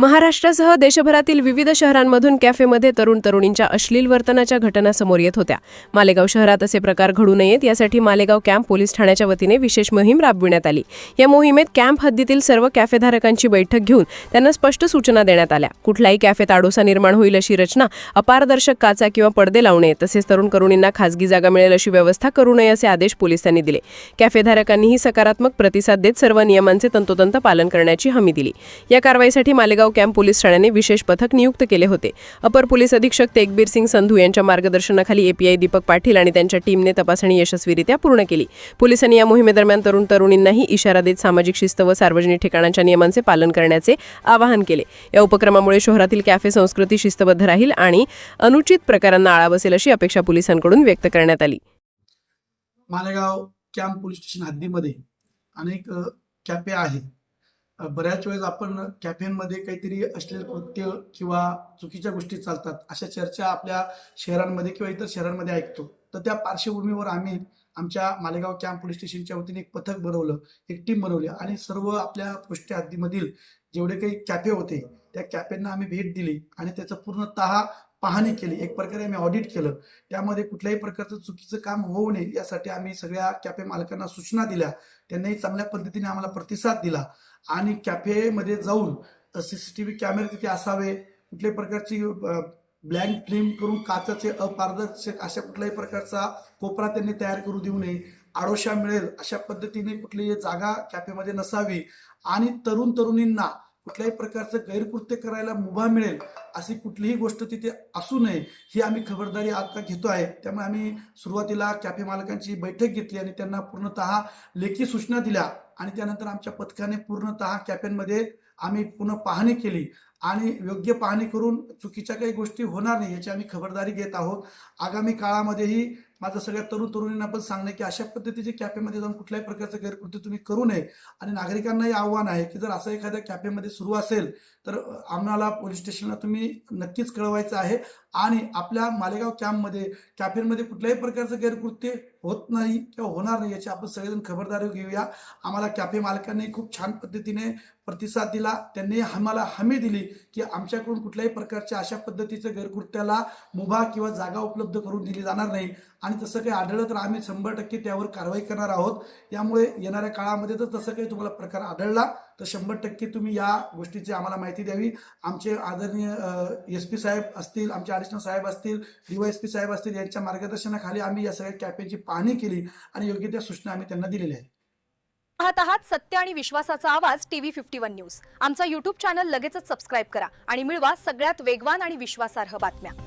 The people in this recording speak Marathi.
महाराष्ट्रासह देशभरातील विविध शहरांमधून कॅफेमध्ये तरुण तरुणींच्या अश्लील वर्तनाच्या घटना समोर येत होत्या. मालेगाव शहरात असे प्रकार घडू नयेत यासाठी मालेगाव कॅम्प पोलीस ठाण्याच्या वतीने विशेष मोहीम राबविण्यात आली. या मोहिमेत कॅम्प हद्दीतील सर्व कॅफेधारकांची बैठक घेऊन त्यांना स्पष्ट सूचना देण्यात आल्या. कुठल्याही कॅफेत आडोसा निर्माण होईल अशी रचना अपारदर्शक काचा किंवा पडदे लावणे तसेच तरुण तरुणींना खासगी जागा मिळेल अशी व्यवस्था करू नये असे आदेश पोलिसांनी दिले. कॅफेधारकांनीही सकारात्मक प्रतिसाद देत सर्व नियमांचे तंतोतंत पालन करण्याची हमी दिली. या कारवाईसाठी मालेगाव कॅम्प पोलीस ठाण्याने विशेष पथक नियुक्त केले होते. अपर पोलीस अधीक्षक तेगबीर सिंग संधू यांच्या मार्गदर्शनाखाली एपीआय दीपक पाटील आणि त्यांच्या टीमने तपासणी यशस्वीरित्या पूर्ण केली. पोलिसांनी या मोहिमेदरम्यान तरुण तरुणींनाही इशारा देत सामाजिक शिस्त व सार्वजनिक ठिकाणांच्या नियमांचे पालन करण्याचे आवाहन केले. या उपक्रमामुळे शहरातील कॅफे संस्कृती शिस्तबद्ध राहील आणि अनुचित प्रकारांना आळा बसेल अशी अपेक्षा पोलिसांकडून व्यक्त करण्यात आली. मालेगाव कॅम्प पोलीस स्टेशन हद्दीमध्ये अनेक कॅफे आहेत. बऱ्याच वेळेस आपण कॅफेमध्ये काहीतरी अश्लील कृत्य किंवा चुकीच्या गोष्टी चालतात अशा चर्चा आपल्या शहरांमध्ये किंवा इतर शहरांमध्ये ऐकतो. तर त्या पार्श्वभूमीवर आम्ही आमच्या मालेगाव कॅम्प पोलीस स्टेशनच्या वतीने एक पथक बनवलं एक टीम बनवली आणि सर्व आपल्या पोस्ट हद्दीमधील जेवढे काही कॅफे होते त्या कॅफेंना आम्ही भेट दिली आणि त्याचा पूर्णतः पाहणी केली एक प्रकारे आम्ही ऑडिट केलं. त्यामध्ये कुठल्याही प्रकारचं चुकीचं काम होऊ नये यासाठी आम्ही सगळ्या कॅफे मालकांना सूचना दिल्या. त्यांनाही चांगल्या पद्धतीने आम्हाला प्रतिसाद दिला. आणि कॅफेमध्ये जाऊन सीसीटीव्ही कॅमेरे तिथे असावे कुठल्याही प्रकारची ब्लँक फिल्म करून काचाचे अपारदर्शक अशा कुठल्याही प्रकारचा कोपरा त्यांनी तयार करू देऊ नये. आडोशा मिळेल अशा पद्धतीने कुठलीही जागा कॅफेमध्ये नसावी. आणि तरुण तरुणींना कुठल्याही प्रकारचं गैरकृत्य करायला मुभा मिळेल अशी कुठलीही गोष्ट तिथे असू नये ही आम्ही खबरदारी आता घेतो आहे त्यामुळे आम्ही सुरुवातीला कॅफे मालकांची बैठक घेतली आणि त्यांना पूर्णतः लेखी सूचना दिल्या आणि त्यानंतर आमच्या पथकाने पूर्णतः कॅफेमध्ये आम्ही पुन्हा पाहणी केली आणि योग्य पाहणी करून चुकीच्या काही गोष्टी होणार नाही याची आम्ही खबरदारी घेत आहोत. आगामी काळामध्येही माझं सगळ्या तरुण तरुणींना पण सांगणं की अशा पद्धतीचे कॅफेमध्ये जाऊन कुठल्याही प्रकारचं गैरकृती तुम्ही करू नये आणि नागरिकांनाही आव्हान आहे की जर असं एखाद्या कॅफेमध्ये सुरू असेल तर आम्हाला पोलीस स्टेशनला तुम्ही नक्कीच कळवायचं आहे. आणि आपल्या मालेगाव कॅम्पमध्ये कॅफेमध्ये कुठल्याही प्रकारचं गैरकृत्य होत नाही किंवा होणार नाही याची आपण सगळेजण खबरदारी घेऊया. आम्हाला कॅफे मालकांनी खूप छान पद्धतीने प्रतिसाद दिला. त्यांनी आम्हाला हमी दिली की आमच्याकडून कुठल्याही प्रकारच्या अशा पद्धतीचं गैरकृत्याला मुभा किंवा जागा उपलब्ध करून दिली जाणार नाही. आणि तसं काही आढळलं तर आम्ही शंभर टक्के त्यावर कारवाई करणार आहोत. यामुळे येणाऱ्या काळामध्ये तर तसं काही तुम्हाला प्रकार आढळला. तर शंभर टक्के तुम्ही या गोष्टीची आम्हाला माहिती द्यावी. आमचे आदरणीय एस पी साहेब असतील आमचे ॲडिशनल साहेब असतील डीवायएसपी एस पी साहेब असतील यांच्या मार्गदर्शनाखाली आम्ही या सगळ्या कॅफेची पाहणी केली आणि योग्य त्या सूचना आम्ही त्यांना दिलेल्या आहेत. पाहत आहात सत्य आणि विश्वासाचा आवाज टीव्ही फिफ्टी वन न्यूज. आमचा युट्यूब चॅनल लगेचच सबस्क्राईब करा आणि मिळवा सगळ्यात वेगवान आणि विश्वासार्ह बातम्या.